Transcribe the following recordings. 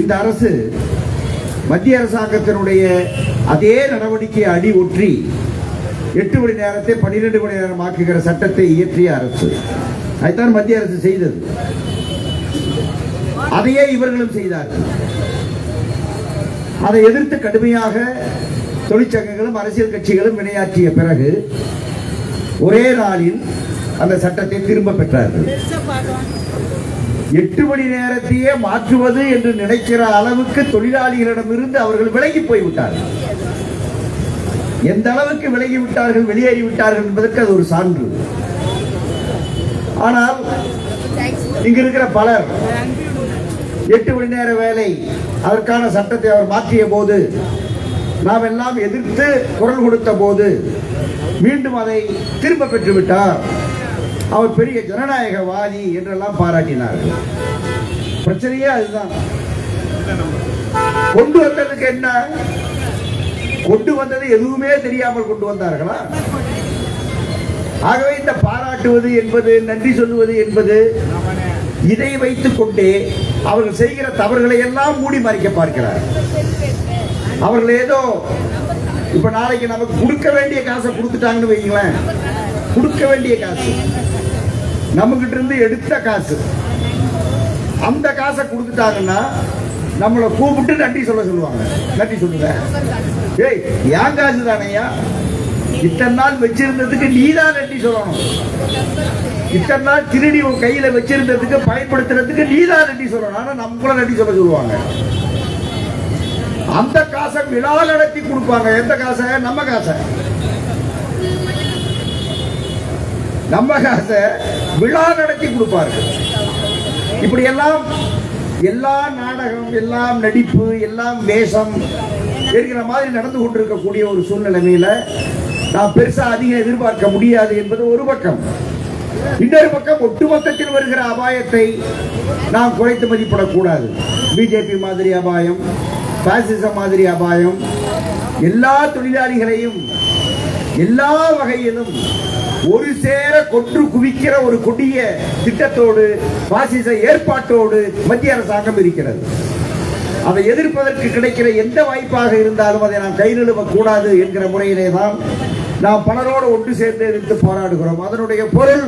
இந்த அரசு மத்திய அரசாங்கத்தினுடைய அதே நடவடிக்கையை அடி ஒற்றி எட்டு மணி நேரத்தை பன்னிரெண்டு மணி நேரம் ஆக்குகிற சட்டத்தை இயற்றிய அரசு. அதுதான் மத்திய அரசு செய்தது. அதையே இவர்களும் செய்தார்கள். அதை எதிர்த்து கடுமையாக தொழிற்சங்கங்களும் அரசியல் கட்சிகளும் வினையாற்றிய பிறகு ஒரே நாளில் அந்த சட்டத்தை திரும்ப பெற்றார்கள். எட்டு மணி நேரத்தையே மாற்றுவது என்று நினைக்கிற அளவுக்கு தொழிலாளிகளிடமிருந்து அவர்கள் விலகி போய்விட்டார்கள். எந்த அளவுக்கு விலகி விட்டார்கள் வெளியேறி விட்டார்கள் என்பதற்கு அது ஒரு சான்று. ஆனால் இங்க இருக்கிற பலர் எட்டு மணி நேர வேலை அதற்கான சட்டத்தை அவர் மாற்றிய போது நாம் எல்லாம் எதிர்த்து குரல் கொடுத்த போது மீண்டும் அதை திரும்ப பெற்று விட்டார் அவர் பெரிய ஜனநாயகவாதி என்றெல்லாம் பாராட்டினார்கள் பிரச்சனையே அதுதான். கொண்டு வந்ததுக்கு என்ன? கொண்டு வந்தது எதுவுமே தெரியாமல் கொண்டு வந்தார்களா? ஆகவே இந்த பாராட்டுவது என்பது நன்றி சொல்லுவது என்பது இதை வைத்துக் கொண்டே அவர்கள் செய்கிற தவறுகளை எல்லாம் மூடி மறைக்க பார்க்கிறார். அவர்கள் ஏதோ இப்ப நாளைக்கு நமக்கு கொடுக்க வேண்டிய காசை கொடுத்துட்டாங்கன்னு வைங்களேன் கொடுக்க வேண்டிய காசு. நம்மகிட்ட இருந்து எடுத்த காசு. அந்த காசை கொடுத்துட்டாங்கன்னா நம்மளை கூப்பிட்டு நட்டி சொல்ல சொல்லுவாங்க. நட்டி சொல்லுங்க. ஏய் ஏன் காசு தானையா இத்தனை நாள் வச்சிருந்ததுக்கு நீதான் நட்டி சொல்லணும். இத்தனை நாள் திருடி உன் கையில வச்சிருந்ததுக்கு பயன்படுத்துறதுக்கு நீதான் நட்டி சொல்லணும். ஆனா நம்மள நட்டி சொல்ல சொல்லுவாங்க. அந்த காசை விழா நடத்தி கொடுப்பாங்க. எந்த காசை? நம்ம காசை. நம்ம காசை விழா நடத்தி கொடுப்பார்கள். இப்படி எல்லாம் எல்லா நாடகம் எல்லாம் நடிப்பு எல்லாம் வேஷம் இருக்கிற மாதிரி நடந்து கொண்டிருக்கக்கூடிய ஒரு சூழ்நிலைமையில நாம் பெருசா அதிகம் எதிர்பார்க்க முடியாது என்பது ஒரு பக்கம். இன்னொரு பக்கம் ஒட்டுமொத்தத்தில் வருகிற அபாயத்தை நாம் குறைத்து மதிப்பிடக்கூடாது. பிஜேபி மாதிரி அபாயம் பாசிசம் மாதிரி அபாயம் எல்லா தொழிலாளிகளையும் எல்லா வகையிலும் ஒரு சேர கொன்று குவிக்கிற ஒரு கொடிய திட்டத்தோடு பாசிச ஏற்பாட்டோடு மத்திய அரசாங்கம் இருக்கிறது. அதை எதிர்ப்பதற்கு கிடைக்கிற எந்த வாய்ப்பாக இருந்தாலும் அதை நாம் கை கூடாது என்கிற முறையிலே தான் நாம் பலரோடு ஒன்று சேர்ந்து எதிர்த்து போராடுகிறோம். அதனுடைய பொருள்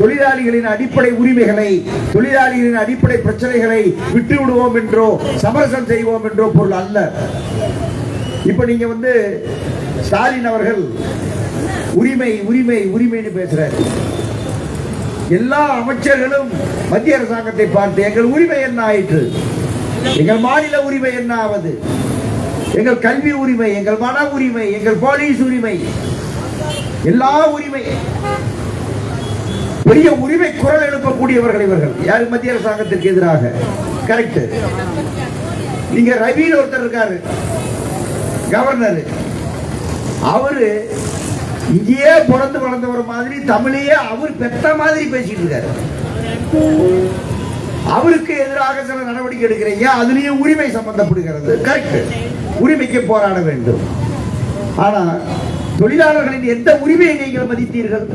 தொழிலாளிகளின் அடிப்படை உரிமைகளை தொழிலாளிகளின் அடிப்படை பிரச்சனைகளை விட்டு விடுவோம் என்றோ சமரசம் செய்வோம் என்றோ பொருள் அல்ல. இப்ப நீங்க வந்து ஸ்டாலின் அவர்கள் உரிமை உரிமை உரிமைன்னு பேசுறாரு. எல்லா அமைச்சர்களும் மத்திய அரசாங்கத்தை பார்த்து எங்கள் உரிமை என்ன ஆயிற்று? எங்கள் மாநில உரிமை என்ன ஆவது? எங்கள் கல்வி உரிமை எங்கள் மன உரிமை எங்கள் போலீஸ் உரிமை எல்லா உரிமை. பெரிய உரிமை குரல் எழுப்பக்கூடியவர்கள் இவர்கள். யாரு? மத்திய அரசாங்கத்திற்கு எதிராக. கரெக்ட் நீங்க ரவின்னு ஒருத்தர் இருக்காரு. கவர்னர் அவரு இங்கேயே பிறந்து வளர்ந்தவர் மாதிரி தமிழையே அவர் பெத்த மாதிரி பேசிட்டு இருக்காரு. அவருக்கு எதிராக சில நடவடிக்கை எடுக்கிறீங்க அதுலயும் உரிமை சம்பந்தப்படுகிறது. கரெக்ட் உரிமைக்கு போராட வேண்டும். ஆனா தொழிலாளர்களின் எந்த உரிமையை நீங்கள் மதித்தீர்கள்?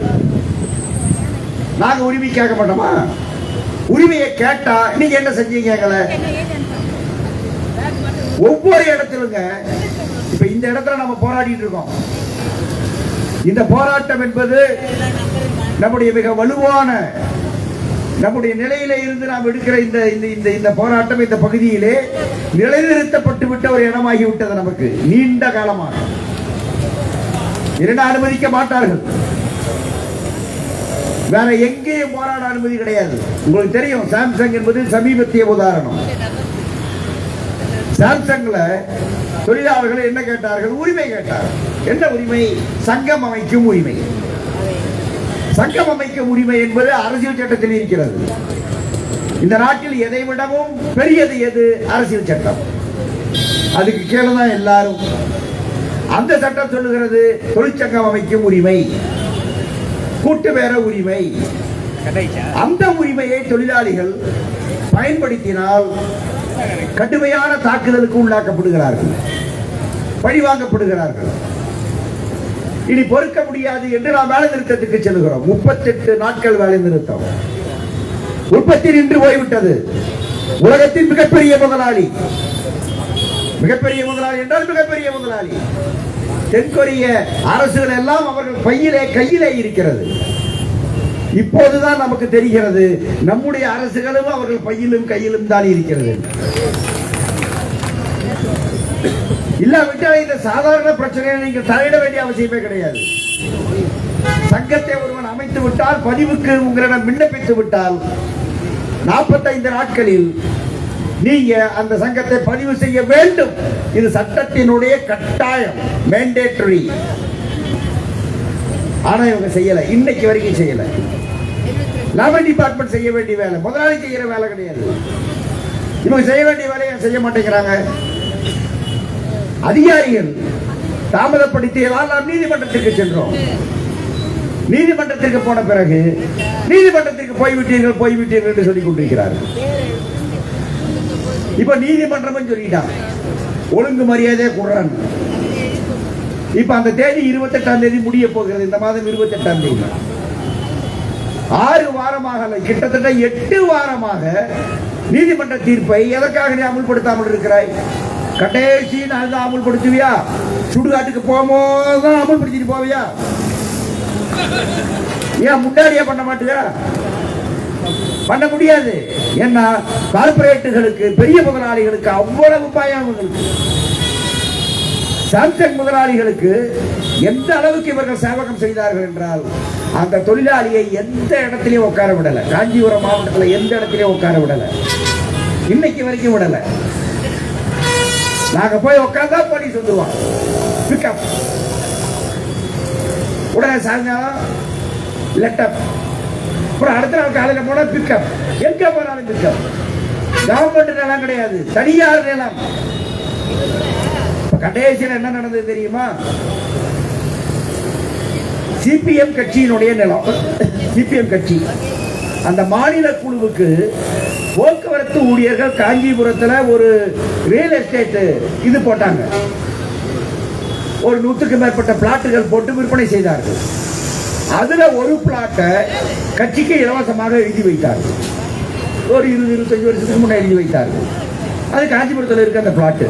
நாங்க உரிமை கேட்க மாட்டோமா? உரிமையை கேட்டா நீங்க என்ன செஞ்சீங்க எங்களை? ஒவ்வொரு இடத்திலுங்க இப்ப இந்த இடத்துல நம்ம போராடிட்டு இருக்கோம். இந்த போராட்டம் என்பது நம்முடைய மிக வலுவான நம்முடைய நிலையில இருந்து நாம் எடுக்கிற இந்த இந்த இந்த இந்த போராட்டம் இந்த பகுதியிலே நிலைநிறுத்தப்பட்டு விட்ட ஒரு இடமாகி விட்டது நமக்கு. நீண்ட காலமாக. இரண்டு அனுமதிக்க மாட்டார்கள். வேற எங்கேயும் போராட அனுமதி கிடையாது. உங்களுக்கு தெரியும் சாம்சங் என்பது சமீபத்திய உதாரணம். சாம்சங்ல தொழிலாளர்கள் என்ன கேட்டார்கள்? உரிமை கேட்டார்கள் என்ன உரிமை? சங்கம் அமைக்கும் உரிமை. சங்கம் அமைக்கும் உரிமை என்பது அரசியல் சட்டத்தில் இருக்கிறது. இந்த நாட்டில் எதை விடவும் பெரியது எது? அரசியல் சட்டம். அதுக்கு கீழே தான் எல்லாரும். அந்த சட்டம் சொல்லுகிறது தொழிற்சங்கம் அமைக்கும் உரிமை. கூட்டு பேர உரிமை. அந்த உரிமையை தொழிலாளிகள் பயன்படுத்தினால் கடுமையான தாக்குதலுக்கு உள்ளாக்கப்படுகிறார்கள். பழிவாங்கப்படுகிறார்கள் இனி பொறுக்க முடியாது என்று நாம் வேலை நிறுத்தத்துக்கு செல்கிறோம் முப்பத்தெட்டு நாட்கள் வேலை நிறுத்தம். உற்பத்தி நின்று போய்விட்டது. உலகத்தின் மிகப்பெரிய முதலாளி. மிகப்பெரிய முதலாளி என்றால் மிகப்பெரிய முதலாளி. தென்கொரிய அரசுகள் எல்லாம் அவர்கள் பையிலே கையிலே இருக்கிறது. இப்போதுதான் நமக்கு தெரிகிறது நம்முடைய அரசுகளும் அவர்கள் பையிலும் கையிலும் தான் இருக்கிறது. இல்லாவிட்டால் இந்த சாதாரண பிரச்சனையை நீங்கள் தலையிட வேண்டிய அவசியமே கிடையாது. சங்கத்தை ஒருவன் அமைத்து விட்டால் பதிவுக்கு உங்களிடம் விண்ணப்பித்து விட்டால் நாற்பத்தைந்து நாட்களில் நீங்க அந்த சங்கத்தை பதிவு செய்ய வேண்டும். இது சட்டத்தினுடைய கட்டாயம் மேண்டேட்டரி ஆனா இவங்க செய்யல. இன்னைக்கு வரைக்கும் செய்யல. லெவன் டிபார்ட்மெண்ட் செய்ய வேண்டிய வேலை. முதலாளி செய்யற வேலை கிடையாது. இவங்க செய்ய வேண்டிய வேலையை செய்ய மாட்டேங்கிறாங்க? அதிகாரிகள் தாமதப்படுத்தியதால் நாம் நீதிமன்றத்திற்கு சென்றோம். நீதிமன்றத்திற்கு போன பிறகு நீதிமன்றத்திற்கு போய்விட்டீர்கள் போய்விட்டீர்கள் என்று சொல்லிக் கொண்டிருக்கிறார்கள். இப்ப நீதிமன்றம் சொல்லிட்டான் ஒழுங்கு மரியாதையை கொடுறான். இப்ப அந்த தேதி இருபத்தெட்டாம் தேதி முடிய போகிறது. இந்த மாதம் இருபத்தெட்டாம் தேதி. ஆறு வாரமாக அல்ல, கிட்டத்தட்ட எட்டு வாரமாக நீதிமன்ற தீர்ப்பை எதற்காக நீ அமுல்படுத்தாமல் இருக்கிறாய்? கடைசி நாள் தான் அமுல்படுத்துவியா? சுடுகாட்டுக்கு போகும்போது தான் அமுல்படுத்திட்டு போவியா? ஏன் முன்னாடியே பண்ண மாட்டியா? பண்ண முடியாது. ஏன்னா கார்பரேட்டுகளுக்கு பெரிய முதலாளிகளுக்கு அவ்வளவு பயம் சாம்சங் முதலாளிகளுக்கு எந்த அளவுக்கு இவர்கள் சேவகம் செய்தார்கள் என்றால் அந்த தொழிலாளியை எந்த இடத்திலையும் உட்கார விடல. காஞ்சிபுரம் மாவட்டத்தில் எந்த இடத்திலையும் உட்கார விடல. இன்னைக்கு வரைக்கும் விடல. நாங்க போய் உட்கார்ந்தா போலீஸ் வந்துருவான் பிக்கப் உடனே சாயங்காலம் லெட்டப் அப்புறம் அடுத்த நாள் காலையில் போனா பிக்கப் எங்க போனாலும் பிக்கப் கவர்மெண்ட் நிலம் கிடையாது. தனியார் நிலம். கடைசியில் என்ன நடந்தது தெரியுமா? சிபிஎம் கட்சியினுடைய நிலம். சிபிஎம் கட்சி. அந்த மாநில குழுவுக்கு போக்குவரத்து ஊழியர்கள் காஞ்சிபுரத்தில் ஒரு ரியல் எஸ்டேட் இது போட்டாங்க. ஒரு நூற்றுக்கு மேற்பட்ட பிளாட்டுகள் போட்டு விற்பனை செய்தார்கள். அதுல ஒரு பிளாட்டை கட்சிக்கு இலவசமாக எழுதி வைத்தார்கள். ஒரு இருபது இருபத்தஞ்சு வருஷத்துக்கு முன்னாடி எழுதி வைத்தார்கள். அது காஞ்சிபுரத்தில் இருக்க அந்த பிளாட்டு.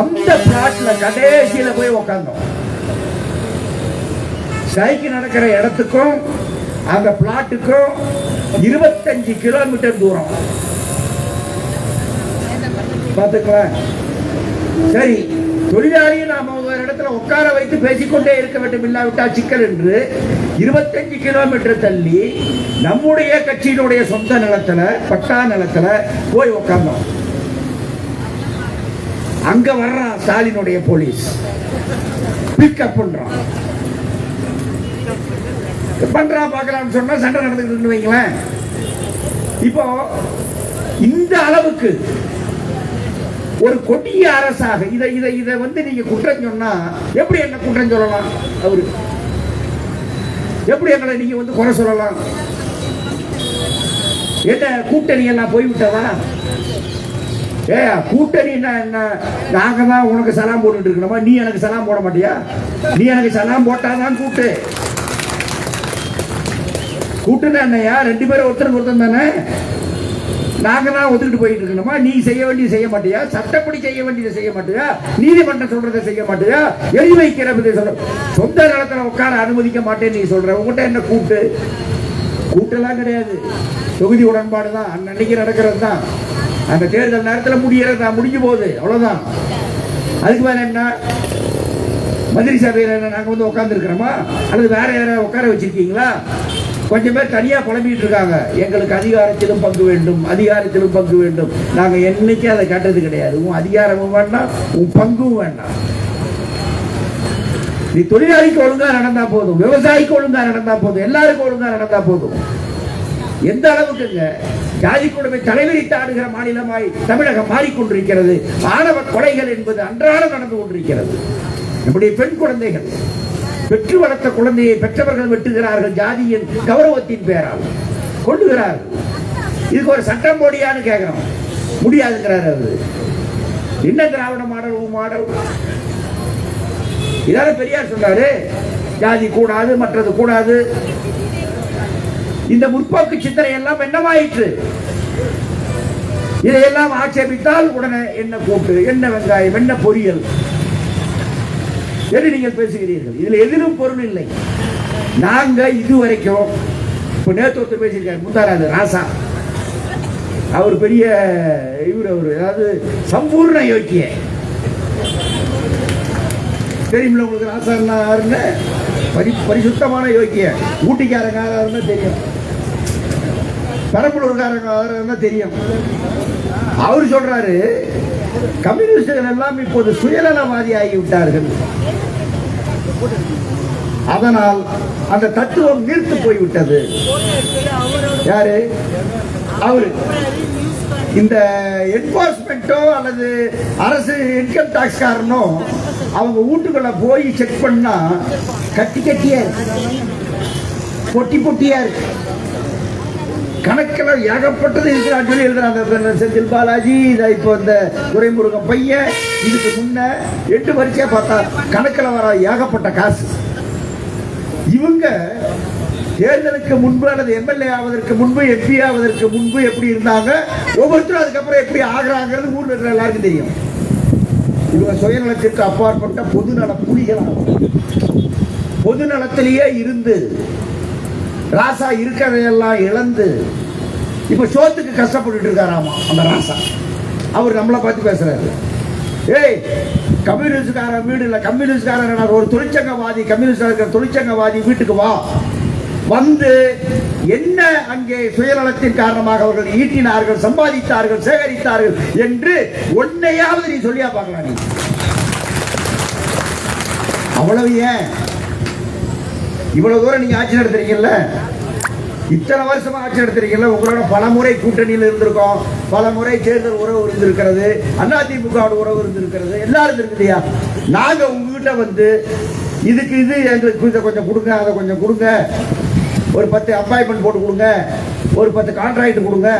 அந்த பிளாட்ல கடைசியில் போய் உக்காந்தோம். ஸ்ட்ரைக்கு நடக்கிற இடத்துக்கும் அந்த பிளாட்டுக்கும் இருபத்தஞ்சு கிலோமீட்டர் தூரம். பார்த்துக்கலாம் சரி தொழிலாளியை நாம் ஒரு இடத்துல உட்கார வைத்து பேசிக்கொண்டே இருக்க வேண்டும். இல்லாவிட்டால் சிக்கல் என்று இருபத்தஞ்சு கிலோமீட்டர் தள்ளி நம்முடைய கட்சியினுடைய சொந்த நிலத்தில் பட்டா நிலத்தில் போய் உட்கார்ந்தோம். அங்க வர்றான் ஸ்டாலினுடைய போலீஸ். பிக்கப் பண்றான். பண்றான் பார்க்கலாம்னு சொன்னா சண்டை நடந்துக்கிட்டு வைங்களேன். இப்போ இந்த அளவுக்கு ஒரு கொடிய அரசாக இதை இதை இதை வந்து நீங்க குற்றம் சொன்னா எப்படி என்ன குற்றம் சொல்லலாம்? அவரு. எப்படி எங்களை நீங்க வந்து குறை சொல்லலாம்? என்ன கூட்டணி எல்லாம் போய்விட்டதா ஏ கூட்டணின்னா என்ன நாங்க தான் உனக்கு சலாம் போட்டுட்டு இருக்கணுமா நீ எனக்கு சலாம் போட மாட்டியா? நீ எனக்கு சலாம் போட்டாதான் கூட்டு. கூட்டுன்னா அண்ணையா ரெண்டு பேரும் ஒருத்தருக்கு ஒருத்தன் தானே? நாங்க தான் ஒத்துக்கிட்டு போயிட்டு இருக்கணுமா நீ செய்ய வேண்டியது செய்ய மாட்டியா? சட்டப்படி செய்ய வேண்டியதை செய்ய மாட்டியா? நீதிமன்றம் சொல்றதை செய்ய மாட்டியா? எழுதி வைக்கிறதை சொல்ற சொந்த நிலத்துல உட்கார அனுமதிக்க மாட்டேன்னு நீ சொல்ற. உங்ககிட்ட என்ன கூட்டு? கூட்டெல்லாம் கிடையாது. தொகுதி உடன்பாடு தான். அன்னைக்கு நடக்கிறது தான். அந்த தேர்தல் நேரத்தில் முடியறது தான். முடிஞ்சு போகுது. அவ்வளோதான் அதுக்கு மேலே என்ன? மந்திரி சபையில் என்ன? நாங்கள் வந்து உட்காந்துருக்கிறோமா அல்லது வேற யாரை உட்கார வச்சிருக்கீங்களா? கொஞ்சம் பேர் தனியாக புலம்பிட்டு இருக்காங்க. எங்களுக்கு அதிகாரத்திலும் பங்கு வேண்டும் அதிகாரத்திலும் பங்கு வேண்டும். நாங்கள் என்னைக்கும் அதை கேட்டது கிடையாது. உன் அதிகாரமும் வேண்டாம் உன் பங்கும் வேண்டாம். நீ தொழிலாளிக்கு ஒழுங்கா நடந்தா போதும் விவசாயிக்கு ஒழுங்கா நடந்தா போதும் எல்லாருக்கும் ஒழுங்கா நடந்தா போதும். எந்த அளவுக்குங்க ஜாதி கொடுமை தலைவிரித்து ஆடுகிற மாநிலமாய் தமிழகம் மாறிக்கொண்டிருக்கிறது. ஆணவ கொலைகள் என்பது அன்றாடம் நடந்து கொண்டிருக்கிறது. நம்முடைய பெண் குழந்தைகள் பெற்று வளர்த்த குழந்தையை பெற்றவர்கள் வெட்டுகிறார்கள். ஜாதியின் கௌரவத்தின் பேரால். கொள்ளுகிறார்கள். இதுக்கு ஒரு சட்டம் போடியான்னு கேட்கிறோம் முடியாதுங்கிறார் அது என்ன திராவிட மாடல் மாடல்? இதால பெரியார் சொன்னாரு ஜாதி கூடாது மற்றது கூடாது. இந்த முற்போக்கு சிந்தனை எல்லாம் என்னமாயிற்று? இதையெல்லாம் ஆட்சேபித்தால் உடனே என்ன கூட்டு என்ன வெங்காயம் என்ன பொரியல்? என்று நீங்கள் பேசுகிறீர்கள். இதுல எதிரும் பொருள் இல்லை. நாங்க இதுவரைக்கும் இப்ப நேத்துவத்தை ஒருத்தர் பேசியிருக்காரு முந்தாராது ராசா. அவர் பெரிய இவர் அவர் அதாவது சம்பூர்ண யோக்கிய தெரியுமில்ல உங்களுக்கு ராசான்னா யாருன்னு பரி பரிசுத்தமான யோக்கிய ஊட்டிக்காரங்க யாருன்னு தெரியும். பெரம்பலூர்காரங்க யாருன்னு தெரியும். அவர் சொல்றாரு கம்யூனிஸ்டுகள் எல்லாம் இப்போது சுயநலவாதி ஆகிவிட்டார்கள் அதனால் அந்த தத்துவம் நீர்த்து போய்விட்டது. யாரு? அவரு. இந்த என்போர்ஸ்மெண்ட்டோ அல்லது அரசு இன்கம் டாக்ஸ் காரனோ அவங்க வீட்டுக்குள்ள போய் செக் பண்ணா கட்டி கட்டியா இருக்கு. பொட்டி பொட்டியா இருக்கு. கணக்கில் ஏகப்பட்டது இருக்கிறான்னு சொல்லி எழுதுறாங்க அந்த செந்தில் பாலாஜி இதை இப்போ இந்த துரைமுருகன் பையன் இதுக்கு முன்ன எட்டு வரிசையாக பார்த்தா கணக்கில் வர ஏகப்பட்ட காசு. இவங்க தேர்தலுக்கு முன்பு அல்லது எம்எல்ஏ ஆவதற்கு முன்பு எம்பி ஆவதற்கு முன்பு எப்படி இருந்தாங்க? ஒவ்வொருத்தரும் அதுக்கப்புறம் எப்படி ஆகிறாங்கிறது ஊரில் இருக்கிற எல்லாருக்கும் தெரியும். இவங்க சுயநலத்திற்கு அப்பாற்பட்ட பொதுநல புலிகளாகும் பொதுநலத்திலேயே இருந்து ராசா இருக்கிறதையெல்லாம் இழந்து இப்போ சோத்துக்கு கஷ்டப்பட்டுட்டு இருக்காராமா அந்த ராசா? அவர் நம்மளை பார்த்து பேசுறாரு. ஏய் கம்யூனிஸ்ட்காரன் வீடு இல்லை கம்யூனிஸ்ட்காரன் ஒரு தொழிற்சங்கவாதி கம்யூனிஸ்டாக இருக்கிற தொழிற்சங்கவாதி வீட்டுக்கு வா. வந்து என்ன அங்கே சுயநலத்தின் காரணமாக அவர்கள் ஈட்டினார்கள் சம்பாதித்தார்கள் சேகரித்தார்கள் என்று ஒன்னையாவது நீ சொல்லியா பார்க்கலாம் நீ? அவ்வளவு ஏன்? இவ்வளவு தூரம் நீங்க ஆட்சி நடத்துறீங்கல்ல? இத்தனை வருஷமா ஆட்சி நடத்துறீங்கல்ல? உங்களோட பல முறை கூட்டணியில் இருந்திருக்கோம். பல முறை தேர்தல் உறவு இருந்திருக்கிறது. அதிமுக உறவு இருந்திருக்கிறது. எல்லாரும் இருக்குதுயா நாங்க உங்ககிட்ட வந்து இதுக்கு இது எங்களுக்கு இதை கொஞ்சம் கொடுங்க அதை கொஞ்சம் கொடுங்க. ஒரு பத்து அப்பாயின்மெண்ட் போட்டு கொடுங்க. ஒரு பத்து கான்ட்ராக்ட் கொடுங்க.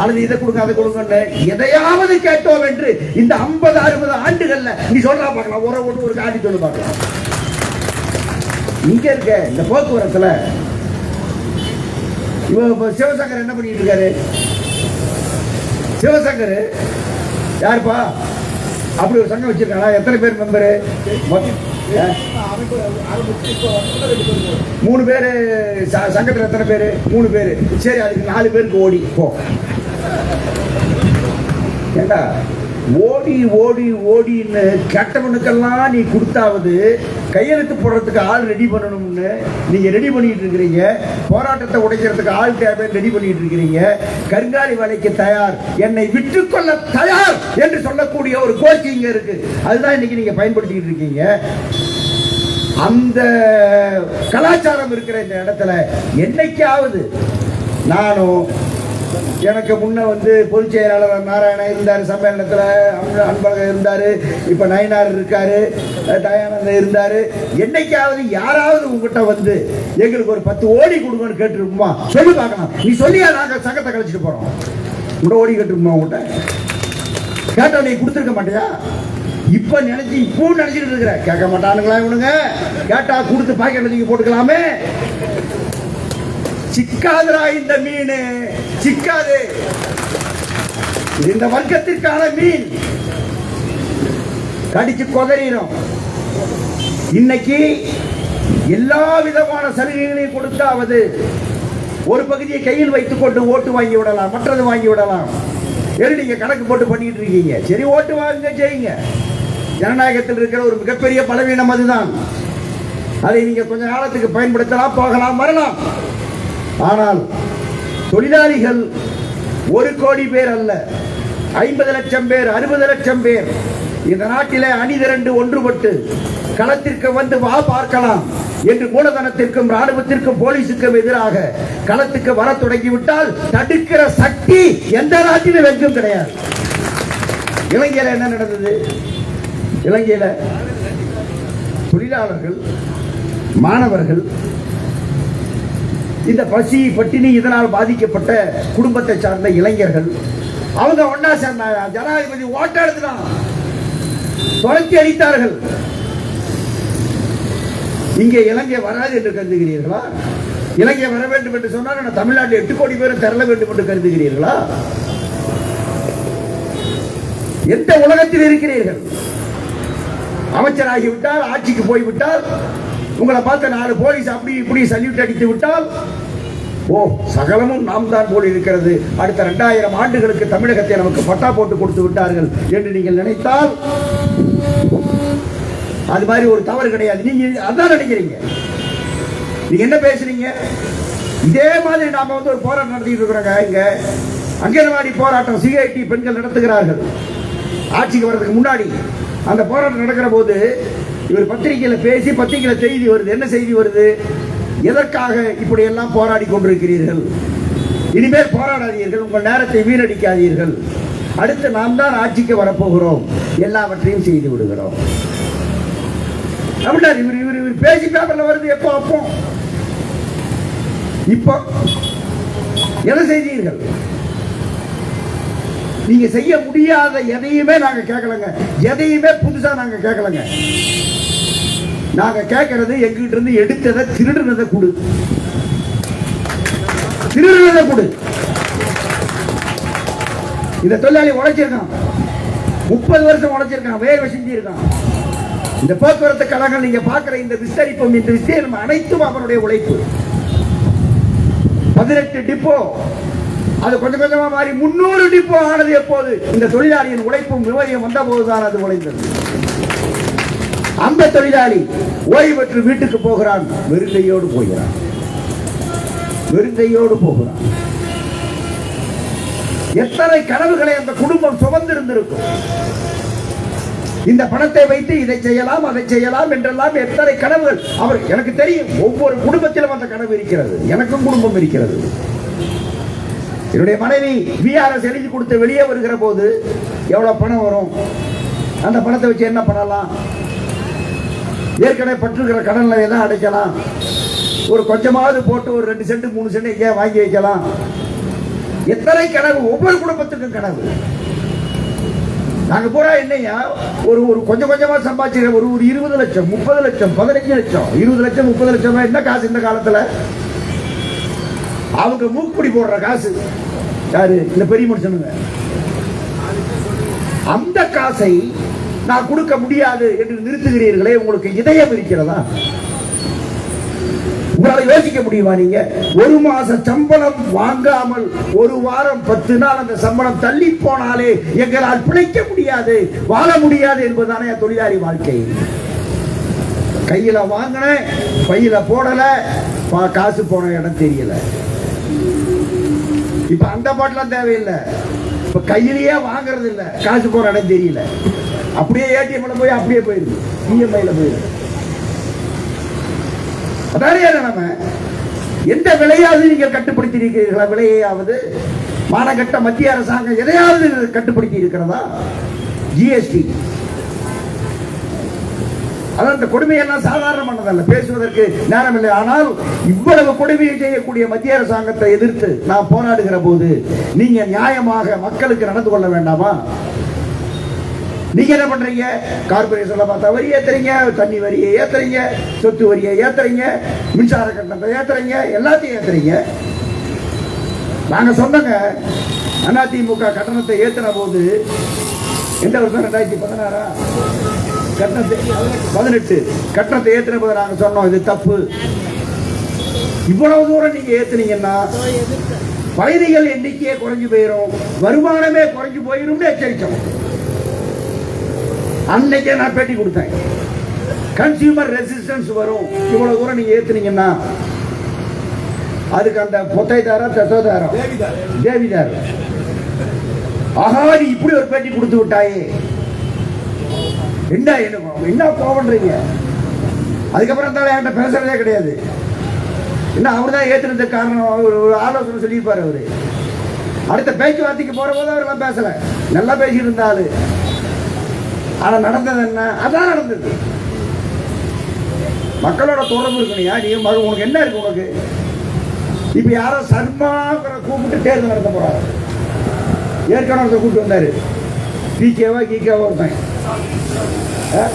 அல்லது இதை கொடுங்க அதை கொடுங்கன்னு எதையாவது கேட்டோம் என்று இந்த ஐம்பது அறுபது ஆண்டுகள்ல நீ சொல்றா பார்க்கலாம் உறவு ஒன்று ஒரு காட்டி சொல்லு பார்க்கலாம் இங்க இருக்க இந்த போக்குவரத்துல. இவன் இப்போ சிவசங்கர் என்ன பண்ணிட்டு இருக்காரு? சிவசங்கர் யாருப்பா? அப்படி ஒரு சங்கம் வச்சிருக்காங்களா? எத்தனை பேர் மெம்பரு மூணு பேரு ச- சங்கத்துல எத்தனை பேரு? மூணு பேரு. சரி அதுக்கு நாலு பேருக்கு ஓடி போ. ஏண்டா? ஓடி ஓடி ஓடின்னு கெட்டவனுக்கெல்லாம் நீ கொடுத்தாவது கையெழுத்து போடுறதுக்கு ஆள் ரெடி பண்ணணும்னு நீங்கள் ரெடி பண்ணிட்டு இருக்கிறீங்க. போராட்டத்தை உடைக்கிறதுக்கு ஆள் தேவை ரெடி பண்ணிட்டு இருக்கிறீங்க. கருங்காலி வேலைக்கு தயார். என்னை விற்றுக்கொள்ள தயார் என்று சொல்லக்கூடிய ஒரு கோரிக்கை இங்கே இருக்கு. அதுதான் இன்னைக்கு நீங்கள் பயன்படுத்திக்கிட்டு இருக்கீங்க. அந்த கலாச்சாரம் இருக்கிற இந்த இடத்துல என்னைக்காவது நானும் எனக்கு முன்ன வந்து பொதுச் செயலாளர் நாராயணன் இருந்தார் சம்மேளனத்தில். அன்பழகன் இருந்தார். இப்போ நயனார் இருக்கார். தயானந்தன் இருந்தார். என்னைக்காவது யாராவது உங்ககிட்ட வந்து எங்களுக்கு ஒரு பத்து ஓடி கொடுங்கன்னு கேட்டுருக்குமா? சொல்லி பார்க்கலாம். நீ சொல்லியா நாங்கள் சங்கத்தை கழிச்சிட்டு போகிறோம் உட ஓடி கேட்டுருக்குமா உங்கள்கிட்ட கேட்டால் நீ கொடுத்துருக்க மாட்டியா? இப்ப நினைச்சு இப்போ நினைச்சிட்டு இருக்கிற. கேட்க மாட்டானுங்களா இவனுங்க? கேட்டா கொடுத்து பாக்கெட் நீங்கள் போட்டுக்கலாமே. சிக்காதரா இந்த மீன் சிக்காது. இந்த வர்க்கத்திற்கான மீன். கடிச்சு கொதறிடும் இன்னைக்கு எல்லா விதமான சலுகைகளையும் கொடுத்தாவது ஒரு பகுதியை கையில் வைத்துக் கொண்டு ஓட்டு வாங்கி விடலாம் மற்றது வாங்கி விடலாம். சரி நீங்க கணக்கு போட்டு பண்ணிட்டு இருக்கீங்க? சரி ஓட்டு வாங்க செய்யுங்க ஜனநாயகத்தில் இருக்கிற ஒரு மிகப்பெரிய பலவீனம் அதுதான். அதை நீங்க கொஞ்ச காலத்துக்கு பயன்படுத்தலாம் போகலாம் வரலாம். ஆனால் தொழிலாளிகள் ஒரு கோடி பேர் அல்ல ஐம்பது லட்சம் பேர் அறுபது லட்சம் பேர். இந்த நாட்டிலே அணிதிரண்டு ஒன்றுபட்டு களத்திற்கு வந்து வா பார்க்கலாம் என்று மூலதனத்திற்கும் ராணுவத்திற்கும் போலீசுக்கும் எதிராக களத்துக்கு வர தொடங்கிவிட்டால் தடுக்கிற சக்தி எந்த நாட்டிலும் எங்கும் கிடையாது. இலங்கையில் என்ன நடந்தது? இலங்கையில் தொழிலாளர்கள் மாணவர்கள் இந்த பசி பட்டினி இதனால் பாதிக்கப்பட்ட குடும்பத்தை சார்ந்த இளைஞர்கள். அவங்க ஒன்னா சேர்ந்தாங்க ஜனாதிபதி ஓட்ட எடுத்துட்டான். அடித்தார்கள். இங்கே இலங்கை வராது என்று கருதுகிறீர்களா? இலங்கை வர வேண்டும் என்று சொன்னால் நான் தமிழ்நாட்டில் எட்டு கோடி பேரும் திரள வேண்டும் என்று கருதுகிறீர்களா? எந்த உலகத்தில் இருக்கிறீர்கள்? அமைச்சராகிவிட்டால் ஆட்சிக்கு போய்விட்டால் உங்களை பார்த்த நாலு போலீஸ் அப்படி இப்படி சல்யூட் அடித்து விட்டால் ஓ சகலமும் நாம் தான் போல் இருக்கிறது. அடுத்த ரெண்டாயிரம் ஆண்டுகளுக்கு தமிழகத்தை நமக்கு பட்டா போட்டு கொடுத்து விட்டார்கள் என்று நீங்கள் நினைத்தால் அது மாதிரி ஒரு தவறு கிடையாது. நீங்க அதான் நினைக்கிறீங்க. நீங்க என்ன பேசுறீங்க? இதே மாதிரி நாம வந்து ஒரு போராட்டம் நடத்திட்டு இருக்கிறோங்க இங்க. அங்கன்வாடி போராட்டம் சிஐடி பெண்கள் நடத்துகிறார்கள். ஆட்சிக்கு வர்றதுக்கு முன்னாடி அந்த போராட்டம் நடக்கிற போது இவர் பத்திரிகையில் பேசி பத்திரிகையில் செய்தி வருது. என்ன செய்தி வருது? எதற்காக இப்படி எல்லாம் போராடி கொண்டிருக்கிறீர்கள்? இனிமேல் போராடாதீர்கள் உங்கள் நேரத்தை வீணடிக்காதீர்கள். அடுத்து நாம் தான் ஆட்சிக்கு வரப்போகிறோம். எல்லாவற்றையும் செய்து விடுகிறோம். அப்படின்னாரு இவர் இவர் இவர் பேசி பேப்பர்ல வருது எப்போ அப்போ. இப்போ எதை செய்தீர்கள்? நீங்க செய்ய முடியாத எதையுமே நாங்க கேட்கலங்க. எதையுமே புதுசா நாங்க கேட்கலங்க. நாங்க கேட்கறது எங்கிட்ட இருந்து எடுத்ததை திருடுனதை கொடு. திருடுனதை கொடு. இந்த தொழிலாளி உழைச்சிருக்கான். முப்பது வருஷம் உழைச்சிருக்கான் வேர்வை செஞ்சிருக்கான். இந்த போக்குவரத்து கழகம் நீங்க பாக்குற இந்த விஸ்தரிப்பும் இந்த விஸ்தீர்ணம் அனைத்தும் அவனுடைய உழைப்பு. பதினெட்டு டிப்போ. அது கொஞ்சம் கொஞ்சமா மாறி முன்னூறு டிப்போ ஆனது எப்போது? இந்த தொழிலாளியின் உழைப்பும் விவரியம் வந்த போதுதான் அது உழைந்தது. அந்த தொழிலாளி ஓய்வு பெற்று வீட்டுக்கு போகிறான். வெறுங்கையோடு போகிறான். வெறுங்கையோடு போகிறான். எத்தனை கனவுகளை அந்த குடும்பம் சுமந்திருந்திருக்கும். இந்த பணத்தை வைத்து இதை செய்யலாம் அதை செய்யலாம் என்றெல்லாம் எத்தனை கனவுகள். அவர் எனக்கு தெரியும் ஒவ்வொரு குடும்பத்திலும் அந்த கனவு இருக்கிறது. எனக்கும் குடும்பம் இருக்கிறது. என்னுடைய மனைவி விஆர்எஸ் எழுதி கொடுத்து வெளியே வருகிற போது எவ்வளவு பணம் வரும்? அந்த பணத்தை வச்சு என்ன பண்ணலாம்? ஏற்கனவே பட்டிருக்கிற கடன்ல எதாவது அடைக்கலாம். ஒரு கொஞ்சமாவது போட்டு ஒரு ரெண்டு சென்ட் மூணு சென்ட் எங்கேயா வாங்கி வைக்கலாம். எத்தனை கனவு? ஒவ்வொரு குடும்பத்துக்கும் கனவு. நாங்க பூரா என்னையா? ஒரு ஒரு கொஞ்சம் கொஞ்சமா சம்பாதிச்சிருக்க ஒரு ஒரு இருபது லட்சம் முப்பது லட்சம் பதினஞ்சு லட்சம் இருபது லட்சம் முப்பது லட்சம் என்ன காசு இந்த காலத்துல? அவங்க மூக்குப்படி போடுற காசு. யாரு? இந்த பெரிய மனுஷனுங்க. அந்த காசை நான் கொடுக்க முடியாது என்று நிறுத்துகிறீர்களே உங்களுக்கு இதயம் இருக்கிறதா? உங்களால யோசிக்க முடியுமா நீங்க? ஒரு மாச சம்பளம் வாங்காமல் ஒரு வாரம் பத்து நாள் அந்த சம்பளம் தள்ளி போனாலே எங்களால் பிழைக்க முடியாது வாழ முடியாது என்பதுதானே தொழிலாளி வாழ்க்கை. கையில வாங்கின பையில போடல காசு போன இடம் தெரியல. இப்ப அந்த பாட்டெல்லாம் தேவையில்லை. இப்ப கையிலேயே வாங்குறது இல்லை காசு போற இடம் தெரியல. அப்படியே ஏடிஎம்ல போய் அப்படியே போயிருது இஎம்ஐல போயிருது அதானே நம்ம எந்த விலையாவது நீங்கள் கட்டுப்படுத்தி இருக்கிறீர்களா விலையாவது மானகட்ட மத்திய அரசாங்கம் எதையாவது கட்டுப்படுத்தி இருக்கிறதா? ஜிஎஸ்டி அதான் இந்த கொடுமையெல்லாம் சாதாரணமானதல்ல. பேசுவதற்கு நேரம் இல்லை ஆனால் இவ்வளவு கொடுமையை செய்யக்கூடிய மத்திய அரசாங்கத்தை எதிர்த்து நான் போராடுகிற போது நீங்க நியாயமாக மக்களுக்கு நடந்து கொள்ள வேண்டாமா? நீங்க என்ன பண்றீங்க? கார்பரேஷன்ல பார்த்தா வரி ஏத்துறீங்க தண்ணி வரியை ஏத்துறீங்க சொத்து வரியை ஏத்துறீங்க மின்சார கட்டணத்தை ஏத்துறீங்க எல்லாத்தையும் ஏத்துறீங்க. நாங்க சொன்னங்க அதிமுக கட்டணத்தை ஏத்துன போது எந்த வருஷம்? ரெண்டாயிரத்தி பதினாறா? கட்டணத்தை பதினெட்டு. கட்டணத்தை ஏத்துன போது நாங்க சொன்னோம் இது தப்பு. இவ்வளவு தூரம் நீங்க ஏத்துனீங்கன்னா பயணிகள் எண்ணிக்கையே குறைஞ்சு போயிடும் வருமானமே குறைஞ்சு போயிடும்னு எச்சரித்தோம் அன்னைக்கே நான் பேட்டி கொடுத்தேன். கன்சியூமர் ரெசிஸ்டன்ஸ் வரும். இவ்வளவு தூரம் நீங்க ஏத்துனீங்கன்னா அதுக்கு அந்த பொத்தைதாரா தத்தோதாரம் தேவிதார். ஆஹா நீ இப்படி ஒரு பேட்டி கொடுத்து விட்டாயே. என்ன என்ன என்ன கோவன்றீங்க அதுக்கப்புறம் தான் என்கிட்ட பேசுறதே கிடையாது. என்ன அவர் தான் ஏத்துனதுக்கு காரணம் அவர் ஒரு ஆலோசனை சொல்லியிருப்பாரு அவரு. அடுத்த பேச்சுவார்த்தைக்கு போற போது அவரெல்லாம் பேசல. நல்லா பேசிட்டு இருந்தாரு. ஆனா நடந்தது என்ன? அதான் நடந்தது. மக்களோட தொடர்பு இருக்கணும் நீ மக- உனக்கு என்ன இருக்கு உனக்கு? இப்ப யாரோ சர்மாங்கிற கூப்பிட்டு தேர்தல் நடத்த போறாரு. ஏற்கனவே ஒருத்தர் கூப்பிட்டு வந்தாரு. பிகேவா கிகேவா ஒருத்தன். ஆ?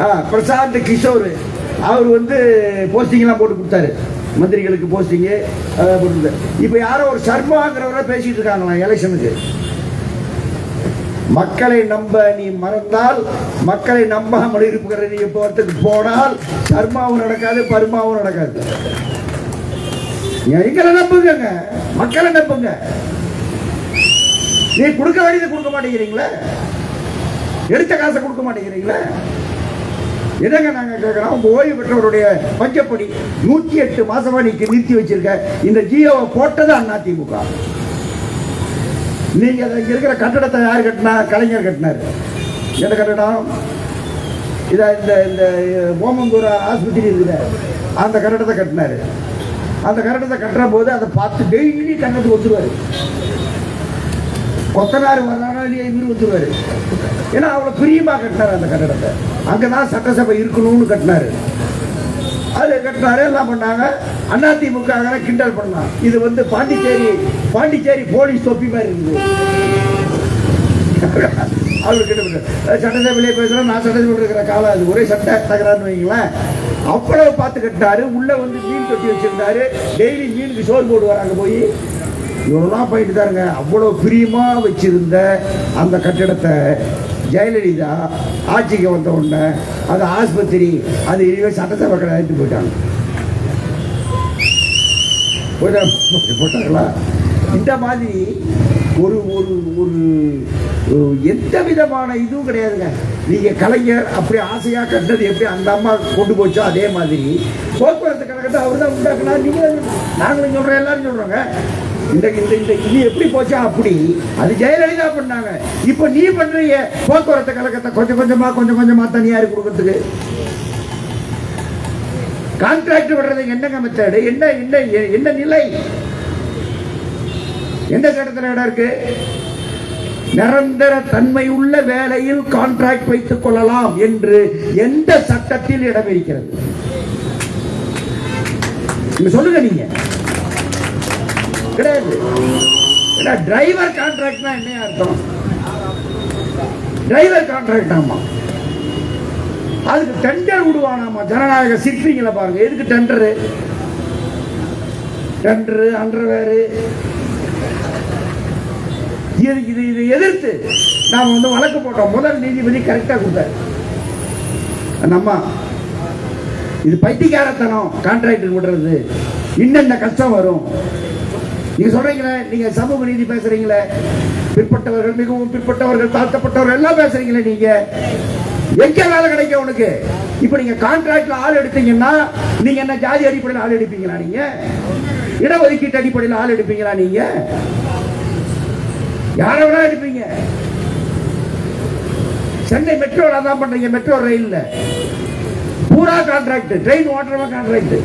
ஆ பிரசாந்த் கிஷோர். அவர் வந்து போஸ்டிங்லாம் போட்டு கொடுத்தாரு. மந்திரிகளுக்கு போஸ்டிங்கு போட்டுருந்தார் இப்போ யாரோ ஒரு சர்மாங்கிறவரை பேசிகிட்டு இருக்காங்களா எலெக்ஷனுக்கு மக்களை நம்ப நீ மறந்தால் மக்களை நம்பாமல் இருக்கிற நீ போகிறதுக்கு போனால் கர்மாவும் நடக்காது பர்மாவும் நடக்காது. எங்களை நம்புங்க மக்களை நம்புங்க. நீ கொடுக்க வேண்டியது கொடுக்க மாட்டேங்கிறீங்களே? எடுத்த காசை கொடுக்க மாட்டேங்கிறீங்களே? என்னங்க நாங்க கேட்குறோம் உங்கள் ஓய்வு பெற்றவருடைய பஞ்சப்படி நூத்தி எட்டு மாசமா நீ நிறுத்தி வச்சிருக்க. இந்த ஜியோவை போட்டது அதிமுக நீங்க அதை இருக்கிற கட்டடத்தை யார் கட்டினா கலைஞர் கட்டினார். என்ன கட்டடம்? இதை இந்த இந்த ஓமந்தூர் ஆஸ்பத்திரி இருக்குது. அந்த கட்டடத்தை கட்டினாரு. அந்த கட்டடத்தை கட்டுற போது அதை பார்த்து டெய்லி கண்ணத்துக்கு வந்துருவாரு கொத்தனார் வர்றாரா இல்லையா இவரு வந்துருவாரு ஏன்னா அவ்வளோ பிரியமாக கட்டினாரு அந்த கட்டடத்தை. அங்கதான் சட்டசபை இருக்கணும்னு கட்டினாரு. அது கட்டினாரு எல்லாம் பண்ணாங்க. அதிமுக கிண்டல் பண்ணான் இது வந்து பாண்டிச்சேரி பாண்டிச்சேரி போலீஸ் தொப்பி மாதிரி இருந்தது அவரு கிட்ட சட்டசபையிலே பேசுகிறோம் நான் சட்டசபையில் இருக்கிற காலம் அது. ஒரே சட்ட தகராறுன்னு வைங்களேன். அவ்வளவு பார்த்து கட்டினாரு. உள்ள வந்து மீன் தொட்டி வச்சிருந்தாரு. டெய்லி மீனுக்கு சோறு போட்டு வராங்க போய். இவ்வளோலாம் போயிட்டு தாருங்க அவ்வளோ பிரியமாக வச்சிருந்த அந்த கட்டிடத்தை ஜெயலலிதா ஆட்சிக்கு வந்த உடனே அது ஆஸ்பத்திரி அது இனிமேல் சட்டசபை அழைத்து போயிட்டாங்க. போட்டாங்களா? இந்த மாதிரி ஒரு ஒரு ஒரு எந்த விதமான இதுவும் கிடையாதுங்க. நீங்கள் கலைஞர் அப்படி ஆசையாக கண்டது எப்படி அந்த அம்மா கொண்டு போச்சோ அதே மாதிரி போக்குவரத்து கழகத்தை அவர் தான் உண்டாக்குனா நீங்கள் நாங்களும் சொல்கிறோம் எல்லாரும் சொல்கிறோங்க இந்த இந்த இந்த இது எப்படி போச்சா? அப்படி. அது ஜெயலலிதா பண்ணாங்க. இப்போ நீ பண்றீங்க போக்குவரத்து கழகத்தை கொஞ்சம் கொஞ்சமா கொஞ்சம் கொஞ்சமா தனியார் கொடுக்கறதுக்கு. கான்ட்ராக்ட் விடுறது என்னங்க மெத்தடு என்ன என்ன என்ன நிலை? எந்த சட்டத்தில் இடம் இருக்கு? நிரந்தர தன்மை உள்ள வேலையில் கான்ட்ராக்ட் வைத்துக் கொள்ளலாம் என்று எந்த சட்டத்தில் இடம் இருக்கிறது? சொல்லுங்க நீங்க. கிடையாது. டிரைவர் கான்ட்ராக்ட்னா என்ன அர்த்தம்? டிரைவர் கான்ட்ராக்ட் ஆமா. அதுக்கு டெண்டர் விடுவானாமா ஜனநாயக சிற்பிங்களை பாருங்க. எதுக்கு டெண்டரு டெண்டரு அண்டர்வேரு இது இது இதை எதிர்த்து நாம் வந்து வழக்கு போட்டோம். முதல் நீதிபதி கரெக்டாக கொடுத்தாரு. அந்த அம்மா இது பைத்தியக்காரத்தனம். கான்ட்ராக்ட் விடுறது இன்னென்ன கஷ்டம் வரும்? நீங்க சொல்றீங்களே நீங்க சமூக நீதி பேசுறீங்களே. பிற்பட்டவர்கள் மிகவும் பிற்பட்டவர்கள் தாழ்த்தப்பட்டவர்கள் எல்லாம் பேசுறீங்களே நீங்க. எங்க வேலை கிடைக்கும் உனக்கு இப்ப நீங்க கான்ட்ராக்ட்ல ஆள் எடுத்தீங்கன்னா நீங்க என்ன ஜாதி அடிப்படையில் ஆள் எடுப்பீங்களா நீங்க? இடஒதுக்கீட்டு அடிப்படையில் ஆள் எடுப்பீங்களா நீங்க? யாரை வேணா எடுப்பீங்க. சென்னை மெட்ரோல தான் பண்றீங்க மெட்ரோ ரயில்ல. பூரா கான்ட்ராக்ட் ட்ரெயின் ஓட்டுறவங்க கான்ட்ராக்ட்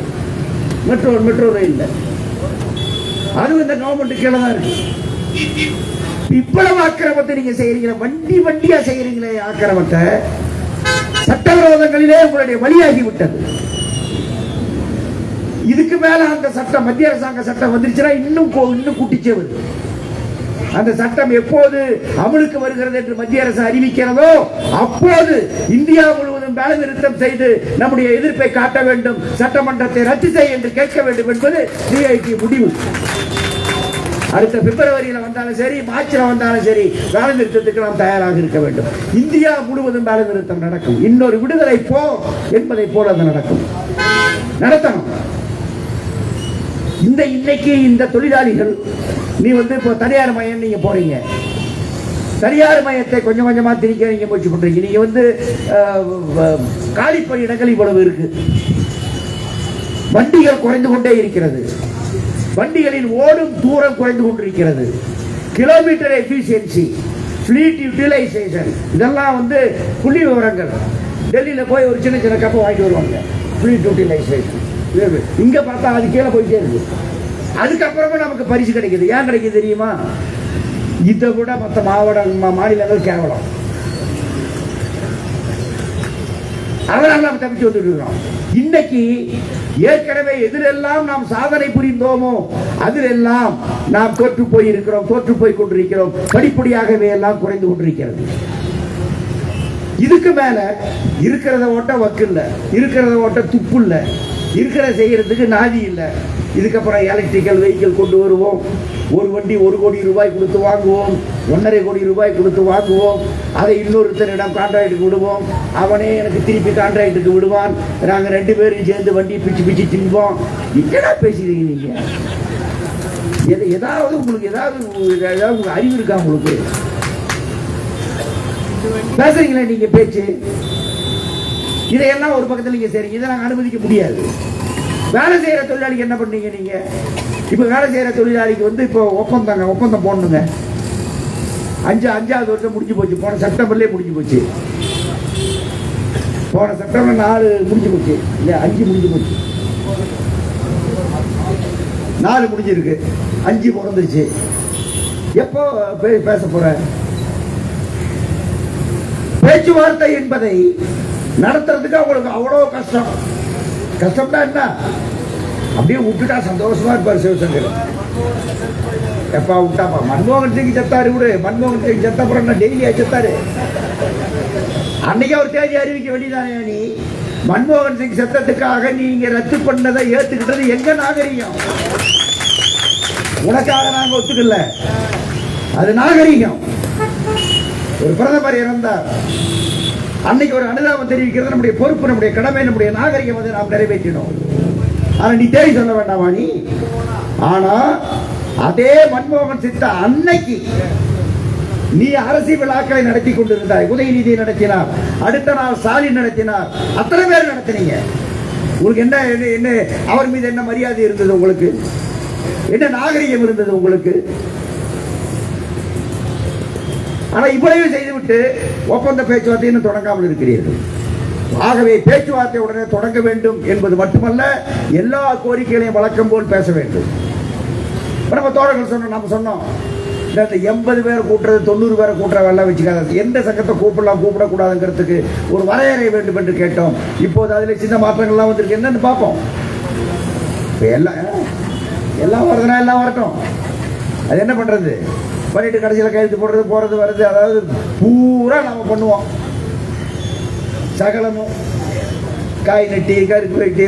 மெட்ரோ மெட்ரோ ரயில்ல. அதுவும் இந்த கவர்மெண்ட் கீழே தான் இருக்கு. இவ்வளவு ஆக்கிரமத்தை நீங்க செய்யறீங்களே வண்டி வண்டியா செய்யறீங்களே ஆக்கிரமத்தை? சட்டவிரோதங்களிலே உங்களுடைய வழியாகி விட்டது இதுக்கு மேல அந்த சட்டம் மத்திய அரசாங்க சட்டம் வந்துருச்சுன்னா இன்னும் இன்னும் கூட்டிச்சே வருது. அந்த சட்டம் எப்போது அமலுக்கு வருகிறது என்று மத்திய அரசு அறிவிக்கிறதோ அப்போது இந்தியா முழுவதும் வேலை நிறுத்தம் செய்து நம்முடைய எதிர்ப்பை காட்ட வேண்டும் சட்டமன்றத்தை ரத்து செய்ய என்று கேட்க வேண்டும் என்பது சிஐடி முடிவு. அடுத்த பிப்ரவரியில வந்தாலும் சரி மார்ச்சில் வந்தாலும் சரி வேலை நிறுத்தத்துக்கு நாம் தயாராக இருக்க வேண்டும். இந்தியா முழுவதும் வேலை நிறுத்தம் நடக்கும். இன்னொரு விடுதலை போ என்பதை போல அது நடக்கும். நடத்தணும். இந்த இன்னைக்கு இந்த தொழிலாளிகள் நீ வந்து இப்போ தனியார் மையம் நீங்க போறீங்க. தனியார் மையத்தை கொஞ்சம் கொஞ்சமாக திணிக்க நீங்கள் முயற்சி பண்ணுறீங்க நீங்கள் வந்து அஹ், வ- காலி பணியிடங்கள் இவ்வளவு இருக்கு. வண்டிகள் குறைந்து கொண்டே இருக்கிறது. வண்டிகளின் ஓடும் தூரம் குறைந்து கொண்டிருக்கிறது. கிலோமீட்டர் எஃபிஷியன்சி ஃபிளீட் யூட்டிலைசேஷன் இதெல்லாம் வந்து புள்ளி விவரங்கள் டெல்லியில் போய் ஒரு சின்ன சின்ன கப்பை வாங்கிட்டு வருவாங்க. ஃபிளீட் யூட்டிலைசேஷன் இங்கே பார்த்தா அது கீழே போயிட்டே இருக்கு. அதுக்கப்புறமா நமக்கு பரிசு கிடைக்குது. ஏன் கிடைக்குது தெரியுமா? இதை விட மற்ற மாவட்ட மாநிலங்கள் கேவலம். அதனால நாம் தப்பிச்சு வந்துட்டு இருக்கிறோம். இன்னைக்கு ஏற்கனவே எதிரெல்லாம் நாம் சாதனை புரிந்தோமோ அதிலெல்லாம் நாம் தோற்று போய் இருக்கிறோம் தோற்று போய் கொண்டிருக்கிறோம். படிப்படியாகவே எல்லாம் குறைந்து கொண்டிருக்கிறது. இதுக்கு மேல இருக்கிறத ஓட்ட வக்கு இல்லை இருக்கிறத ஓட்ட துப்பு இல்லை இருக்கிறத செய்யறதுக்கு நாதி இல்லை. இதுக்கப்புறம் எலக்ட்ரிக்கல் வெஹிக்கிள் கொண்டு வருவோம். ஒரு வண்டி ஒரு கோடி ரூபாய் கொடுத்து வாங்குவோம். ஒன்றரை கோடி ரூபாய் கொடுத்து வாங்குவோம். அதை இன்னொருத்தரிடம் கான்ட்ராக்டுக்கு விடுவோம். அவனே எனக்கு திருப்பி கான்ட்ராக்டுக்கு விடுவான். நாங்கள் ரெண்டு பேரும் சேர்ந்து வண்டி பிச்சு பிச்சு தின்போம். என்னடா பேசுறீங்க நீங்கள் எது ஏதாவது உங்களுக்கு ஏதாவது ஏதாவது உங்களுக்கு அறிவு இருக்கா உங்களுக்கு? பேசுறீங்களா நீங்கள் பேச்சு? இதையெல்லாம் ஒரு பக்கத்தில் நீங்கள் சரிங்க இதை நாங்கள் அனுமதிக்க முடியாது. வேலை செய்யற தொழிலாளிக்கு என்ன பண்ணீங்க நீங்க? இப்போ வேலை செய்யற தொழிலாளிக்கு வந்து இப்போ ஒப்பந்தங்க ஒப்பந்தம் போடணுங்க. அஞ்சு அஞ்சாவது வருஷம் முடிஞ்சு போச்சு. போன செப்டம்பர்லேயே முடிஞ்சு போச்சு. போன செப்டம்பர் நாலு முடிஞ்சு போச்சு. இல்லையா? அஞ்சு முடிஞ்சு போச்சு. நாலு முடிஞ்சிருக்கு. அஞ்சு பிறந்துருச்சு. எப்போ பே- பேச போற? பேச்சுவார்த்தை என்பதை நடத்துறதுக்கு அவங்களுக்கு அவ்வளோ கஷ்டம். கஷ்டம்னா என்ன? அப்படியே விட்டுட்டா சந்தோஷமா இருப்பார் சிவசங்கர். எப்பா விட்டாப்பா மன்மோகன் சிங் செத்தாரு விடு மன்மோகன் சிங் செத்த அப்புறம் என்ன டெய்லியா செத்தாரு? அன்னைக்கு அவர் தேதி அறிவிக்க வேண்டியதானே நீ? மன்மோகன் சிங் செத்தத்துக்காக நீங்க ரத்து பண்ணதை ஏத்துக்கிட்டது எங்க நாகரிகம்? உனக்காக நாங்க ஒத்துக்கல. அது நாகரிகம். ஒரு பிரதமர் இறந்தார். அன்னைக்கு ஒரு அனுதாபம் தெரிவிக்கிறது. நம்முடைய பொறுப்பு நம்முடைய கடமை நம்முடைய நாகரிகம் வந்து நாம் நிறைவேற்றினோம். ஆனா நீ தேடி சொல்ல வேண்டாமா நீ? ஆனா அதே மன்மோகன் சித்த அன்னைக்கு நீ அரசி விழாக்களை நடத்தி கொண்டிருந்தாய். உதயநிதி நடத்தினார். அடுத்த நாள் ஸ்டாலின் நடத்தினார். அத்தனை பேர் நடத்தினீங்க. உங்களுக்கு என்ன என்ன- என்ன அவர் மீது என்ன மரியாதை இருந்தது உங்களுக்கு? என்ன நாகரிகம் இருந்தது உங்களுக்கு? ஆனால் இவ்வளவு செய்துவிட்டு ஒப்பந்த பேச்சுவார்த்தையும் தொடங்காமல் இருக்கிறீர்கள். ஆகவே பேச்சுவார்த்தை உடனே தொடங்க வேண்டும் என்பது மட்டுமல்ல எல்லா கோரிக்கைகளையும் வழக்கம் போல் பேச வேண்டும். நம்ம தோழர்கள் சொன்னோம் நம்ம சொன்னோம். இந்த எண்பது பேர் கூட்டுறது தொண்ணூறு பேரை கூட்டுற வேலை வச்சுக்காத எந்த சங்கத்தை கூப்பிடலாம் கூப்பிடக்கூடாதுங்கிறதுக்கு ஒரு வரையறை வேண்டும் என்று கேட்டோம். இப்போது அதில் சின்ன மாற்றங்கள்லாம் வந்திருக்கு. என்னன்னு பார்ப்போம். இப்போ எல்லாம் எல்லாம் வருதுன்னா எல்லாம் வரட்டும். அது என்ன பண்ணுறது பண்ணிட்டு கடைசியில் கையெழுத்து போடுறது போகிறது வர்றது அதாவது பூரா நம்ம பண்ணுவோம். சகலமும். காய் நட்டி கருப்பு வெட்டி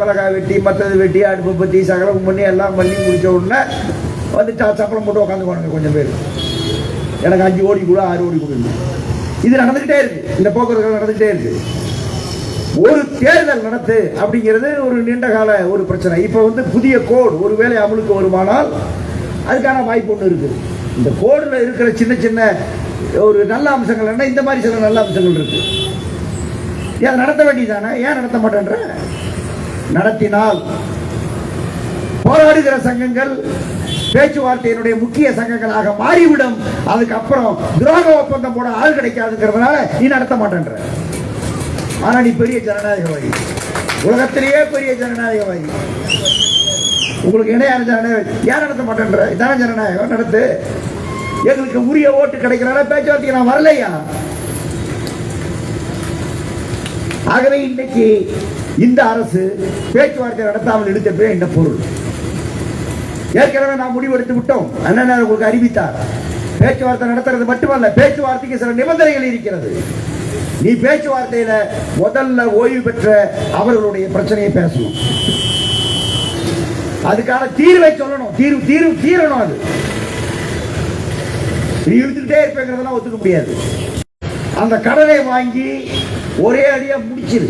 மிளகாய் வெட்டி மற்றது வெட்டி அடுப்பு பற்றி சகலம் பண்ணி எல்லாம் பண்ணி முடித்த உடனே வந்து சப்பளம் போட்டு உட்காந்துக்குவானுங்க கொஞ்சம் பேர். எனக்கு அஞ்சு ஓடி கூட ஆறு ஓடி கொடுங்க இது நடந்துக்கிட்டே இருக்கு. இந்த போக்குவரத்து நடந்துக்கிட்டே இருக்கு. ஒரு தேர்தல் நடத்து அப்படிங்கிறது ஒரு நீண்ட கால ஒரு பிரச்சனை. இப்போ வந்து புதிய கோடு ஒருவேளை அமலுக்கு வருமானால் அதுக்கான வாய்ப்பு ஒன்று இருக்குது இந்த கோடில் இருக்கிற சின்ன சின்ன ஒரு நல்ல அம்சங்கள் என்ன? இந்த மாதிரி சில நல்ல அம்சங்கள் இருக்கு. ஏன் நடத்த வேண்டியதானே? ஏன் நடத்த மாட்டேன்ற? நடத்தினால் போராடுகிற சங்கங்கள் பேச்சுவார்த்தையினுடைய முக்கிய சங்கங்களாக மாறிவிடும். அதுக்கப்புறம் துரோக ஒப்பந்தம் போட ஆள் கிடைக்காதுங்கிறதுனால நீ நடத்த மாட்டேன்ற. ஆனால் நீ பெரிய ஜனநாயகவாதி. உலகத்திலேயே பெரிய ஜனநாயகவாதி. உங்களுக்கு இணையான ஜனநாயகம். யார் நடத்த மாட்டேன்ற? இதான ஜனநாயகம். நடத்து. எங்களுக்கு உரிய ஓட்டு கிடைக்கிறனால பேச்சுவார்த்தைக்கு நான் வரலையா? ஆகவே இன்னைக்கு இந்த அரசு பேச்சுவார்த்தை நடத்தாமல் எடுத்தப்பே என்ன பொருள்? ஏற்கனவே நான் முடிவெடுத்து விட்டோம். அண்ணன் உங்களுக்கு அறிவித்தார். பேச்சுவார்த்தை நடத்துறது மட்டுமல்ல பேச்சுவார்த்தைக்கு சில நிபந்தனைகள் இருக்கிறது. நீ பேச்சுவார்த்தையில முதல்ல ஓய்வு பெற்ற அவர்களுடைய பிரச்சனையை பேசணும். அதுக்கான தீர்வை சொல்லணும். தீர்வு தீர்வு தீரணும் அது. நீ இழுத்துக்கிட்டே இருப்பேங்கிறதெல்லாம் ஒத்துக்க முடியாது. அந்த கடனை வாங்கி ஒரே அடியா முடிச்சிரு.